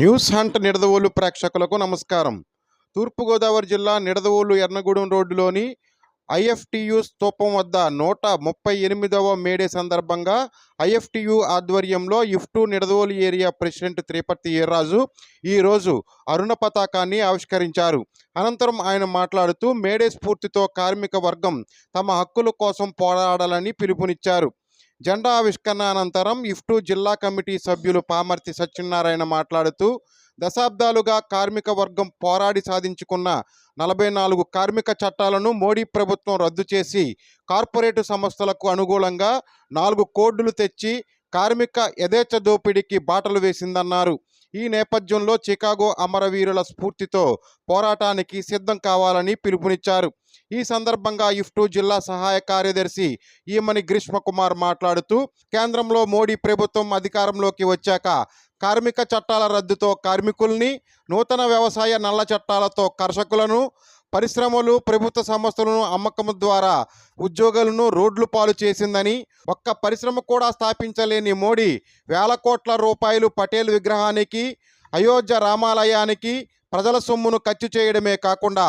News hunt Nidadavolu ప్రేక్షకులకు నమస్కారం. తూర్పుగోదావరి జిల్లా నిడదవోలు ఎర్నగూడెం రోడ్డులోని ఐఎఫ్టియు స్తూపం వద్ద నూట ముప్పై ఎనిమిదవ మేడే సందర్భంగా ఐఎఫ్టియు ఆధ్వర్యంలో IFTU Nidadavolu area president Tripathi ఈరాజు ఈరోజు అరుణ పతాకాన్ని ఆవిష్కరించారు. అనంతరం ఆయన మాట్లాడుతూ మేడే స్ఫూర్తితో కార్మిక వర్గం తమ హక్కుల కోసం పోరాడాలని పిలుపునిచ్చారు. జెండా ఆవిష్కరణ అనంతరం ఇఫ్టు జిల్లా కమిటీ సభ్యులు పామర్తి సత్యనారాయణ మాట్లాడుతూ దశాబ్దాలుగా కార్మిక వర్గం పోరాడి సాధించుకున్న నలభై నాలుగు కార్మిక చట్టాలను మోడీ ప్రభుత్వం రద్దు చేసి కార్పొరేటు సంస్థలకు అనుగుణంగా నాలుగు కోడ్లు తెచ్చి కార్మిక యథేచ్ఛ దోపిడీకి బాటలు వేసిందన్నారు. ఈ నేపథ్యంలో చికాగో అమరవీరుల స్ఫూర్తితో పోరాటానికి సిద్ధం కావాలని పిలుపునిచ్చారు. ఈ సందర్భంగా ఇఫ్టు జిల్లా సహాయ కార్యదర్శి ఈమని గ్రీష్మకుమార్ మాట్లాడుతూ కేంద్రంలో మోడీ ప్రభుత్వం అధికారంలోకి వచ్చాక కార్మిక చట్టాల రద్దుతో కార్మికుల్ని నూతన వ్యవసాయ నల్ల చట్టాలతో కర్షకులను పరిశ్రమలు ప్రభుత్వ సంస్థలను అమ్మకం ద్వారా ఉద్యోగులను రోడ్లు పాలు చేసిందని ఒక్క పరిశ్రమ కూడా స్థాపించలేని మోడీ వేల కోట్ల రూపాయలు పటేల్ విగ్రహానికి అయోధ్య రామాలయానికి ప్రజల సొమ్మును ఖర్చు చేయడమే కాకుండా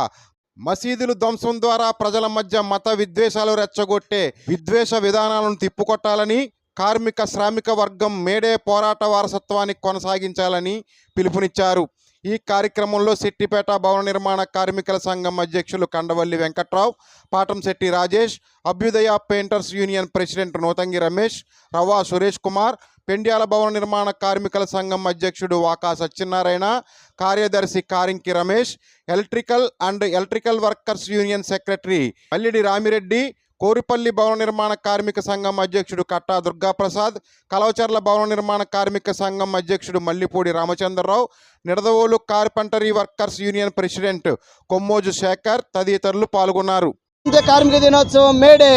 మసీదులు ధ్వంసం ద్వారా ప్రజల మధ్య మత విద్వేషాలు రెచ్చగొట్టే విద్వేష విధానాలను తిప్పుకొట్టాలని కార్మిక శ్రామిక వర్గం మేడే పోరాట వారసత్వాన్ని కొనసాగించాలని పిలుపునిచ్చారు. ఈ కార్యక్రమంలో శెట్టిపేట భవన నిర్మాణ కార్మికుల సంఘం అధ్యక్షులు Kandavalli Venkatrao Patamsetti Rajesh Abhyudaya painters union president Nuthangi Ramesh Rava Suresh Kumar Pendyala భవన నిర్మాణ కార్మికుల సంఘం అధ్యక్షుడు వాకా సత్యనారాయణ కార్యదర్శి Karinki Ramesh electrical and electrical workers union secretary Mallidi Ramireddy Koripalli భవన నిర్మాణ కార్మిక సంఘం అధ్యక్షుడు కట్టా దుర్గాప్రసాద్ కలవచర్ల భవన నిర్మాణ కార్మిక సంఘం అధ్యక్షుడు Mallipudi Ramachandrarao Nidadavolu carpentry workers union president Komoju Shekar తదితరులు పాల్గొన్నారు. ప్రపంచ కార్మిక దినోత్సవం మేడే.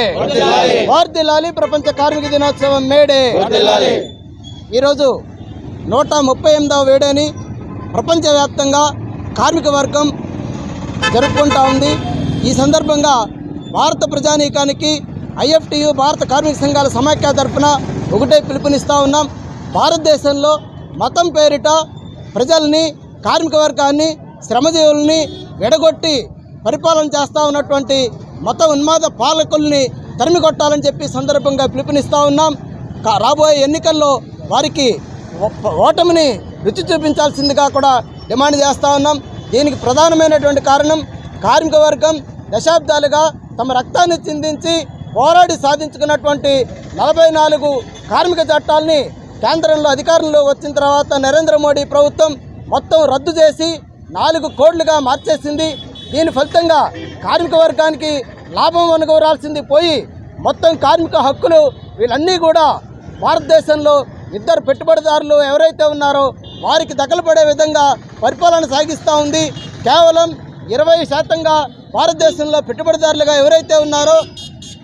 వర్దిల్లాలి. ప్రపంచ కార్మిక దినోత్సవం మేడే. ఈరోజు నూట ముప్పై ఎనిమిదవ వేడని ప్రపంచవ్యాప్తంగా కార్మిక వర్గం జరుపుకుంటా ఉంది. ఈ సందర్భంగా భారత ప్రజానీకానికి ఐఎఫ్టియు భారత కార్మిక సంఘాల సమాఖ్య తరఫున ఒకటే పిలుపునిస్తూ ఉన్నాం. భారతదేశంలో మతం పేరిట ప్రజల్ని కార్మిక వర్గాన్ని శ్రమజీవుల్ని విడగొట్టి పరిపాలన చేస్తూ ఉన్నటువంటి మత ఉన్మాద పాలకుల్ని తరిమి కొట్టాలని చెప్పి సందర్భంగా పిలుపునిస్తూ ఉన్నాం. కా- రాబోయే ఎన్నికల్లో వారికి ఓటమిని రుచి చూపించాల్సిందిగా కూడా డిమాండ్ చేస్తూ ఉన్నాం. దీనికి ప్రధానమైనటువంటి కారణం కార్మిక వర్గం దశాబ్దాలుగా తమ రక్తాన్ని చిందించి పోరాడి సాధించుకున్నటువంటి నలభై నాలుగు కార్మిక చట్టాలని కేంద్రంలో అధికారంలో వచ్చిన తర్వాత నరేంద్ర మోడీ ప్రభుత్వం మొత్తం రద్దు చేసి నాలుగు కోడ్లుగా మార్చేసింది. దీని ఫలితంగా కార్మిక వర్గానికి లాభం అనుకోరాల్సింది పోయి మొత్తం కార్మిక హక్కులు వీళ్ళన్నీ కూడా భారతదేశంలో ఇద్దరు పెట్టుబడిదారులు ఎవరైతే ఉన్నారో వారికి దఖలుపడే విధంగా పరిపాలన సాగిస్తూ ఉంది. కేవలం ఇరవై శాతంగా భారతదేశంలో పెట్టుబడిదారులుగా ఎవరైతే ఉన్నారో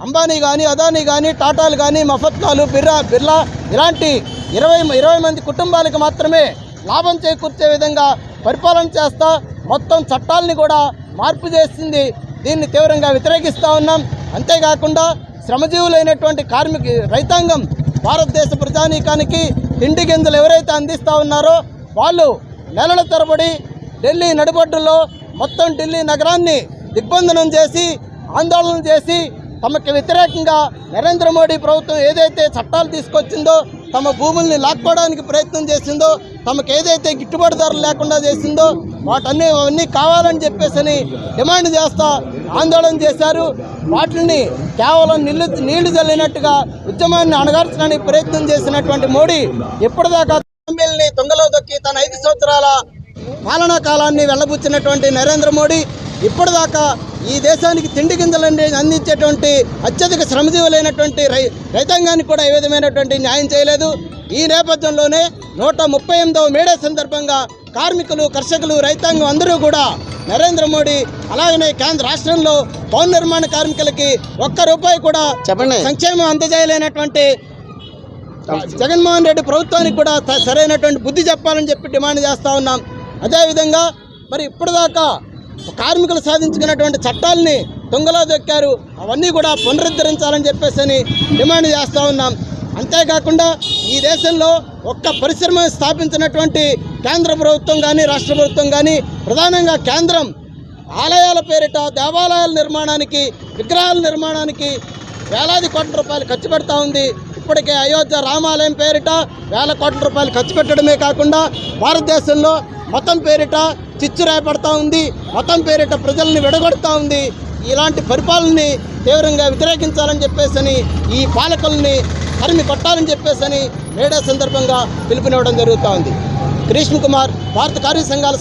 అంబానీ కానీ అదానీ కానీ టాటాలు కానీ మఫత్లాలు బిర్లా బిర్లా ఇలాంటి ఇరవై ఇరవై మంది కుటుంబాలకు మాత్రమే లాభం చేకూర్చే విధంగా పరిపాలన చేస్తా మొత్తం చట్టాలని కూడా మార్పు చేసింది. దీన్ని తీవ్రంగా వ్యతిరేకిస్తూ ఉన్నాం. అంతేకాకుండా శ్రమజీవులైనటువంటి కార్మిక రైతాంగం భారతదేశ ప్రజానీకానికి తిండి గింజలు ఎవరైతే అందిస్తూ ఉన్నారో వాళ్ళు నెలల తరబడి ఢిల్లీ నడిబడ్డుల్లో మొత్తం ఢిల్లీ నగరాన్ని దిగ్బంధనం చేసి ఆందోళన చేసి తమకి వ్యతిరేకంగా నరేంద్ర మోడీ ప్రభుత్వం ఏదైతే చట్టాలు తీసుకొచ్చిందో తమ భూముల్ని లాక్కోవడానికి ప్రయత్నం చేసిందో తమకు ఏదైతే గిట్టుబాటు ధరలు లేకుండా చేసిందో వాటన్నీ అవన్నీ కావాలని చెప్పేసి డిమాండ్ చేస్తా ఆందోళన చేశారు. వాటిని కేవలం నీళ్ళు నీళ్ళు చల్లినట్టుగా ఉద్యమాన్ని అణగార్చడానికి ప్రయత్నం చేసినటువంటి మోడీ ఇప్పటిదాకా హామీల్ని తొంగలో దొక్కి తన ఐదు సంవత్సరాల పాలనా కాలాన్ని వెళ్ళబుచ్చినటువంటి నరేంద్ర మోడీ ఇప్పటిదాకా ఈ దేశానికి తిండి గింజలన్నీ అందించేటువంటి అత్యధిక శ్రమజీవులైనటువంటి రై రైతాంగానికి కూడా ఏ విధమైనటువంటి న్యాయం చేయలేదు. ఈ నేపథ్యంలోనే నూట ముప్పై ఎనిమిదవ మేడే సందర్భంగా కార్మికులు కర్షకులు రైతాంగం అందరూ కూడా నరేంద్ర మోడీ అలాగనే కేంద్ర రాష్ట్రంలో భవన నిర్మాణ కార్మికులకి ఒక్క రూపాయి కూడా చెప్పండి. సంక్షేమం అందజేయలేనటువంటి జగన్మోహన్ రెడ్డి ప్రభుత్వానికి కూడా సరైనటువంటి బుద్ధి చెప్పాలని చెప్పి డిమాండ్ చేస్తూ ఉన్నాం. అదేవిధంగా మరి ఇప్పటిదాకా కార్మికులు సాధించుకున్నటువంటి చట్టాలని దొంగలో దొక్కారు. అవన్నీ కూడా పునరుద్ధరించాలని చెప్పేసి డిమాండ్ చేస్తూ ఉన్నాం. అంతేకాకుండా ఈ దేశంలో ఒక్క పరిశ్రమ స్థాపించినటువంటి కేంద్ర ప్రభుత్వం కానీ రాష్ట్ర ప్రభుత్వం కానీ ప్రధానంగా కేంద్రం ఆలయాల పేరిట దేవాలయాల నిర్మాణానికి విగ్రహాల నిర్మాణానికి వేలాది కోట్ల రూపాయలు ఖర్చు పెడతా ఉంది. ఇప్పటికే అయోధ్య రామాలయం పేరిట వేల కోట్ల రూపాయలు ఖర్చు పెట్టడమే కాకుండా భారతదేశంలో మతం పేరిట చిచ్చు రేపడతా ఉంది మతం పేరిట ప్రజల్ని విడగొడతా ఉంది. ఇలాంటి పరిపాలనని తీవ్రంగా వ్యతిరేకించాలని చెప్పేసి ఈ పాలకుల్ని తరిమి కొట్టాలని చెప్పేసి మేడే సందర్భంగా పిలుపునివ్వడం జరుగుతూ ఉంది. కృష్ణ కుమార్ భారత కార్యసంఘాల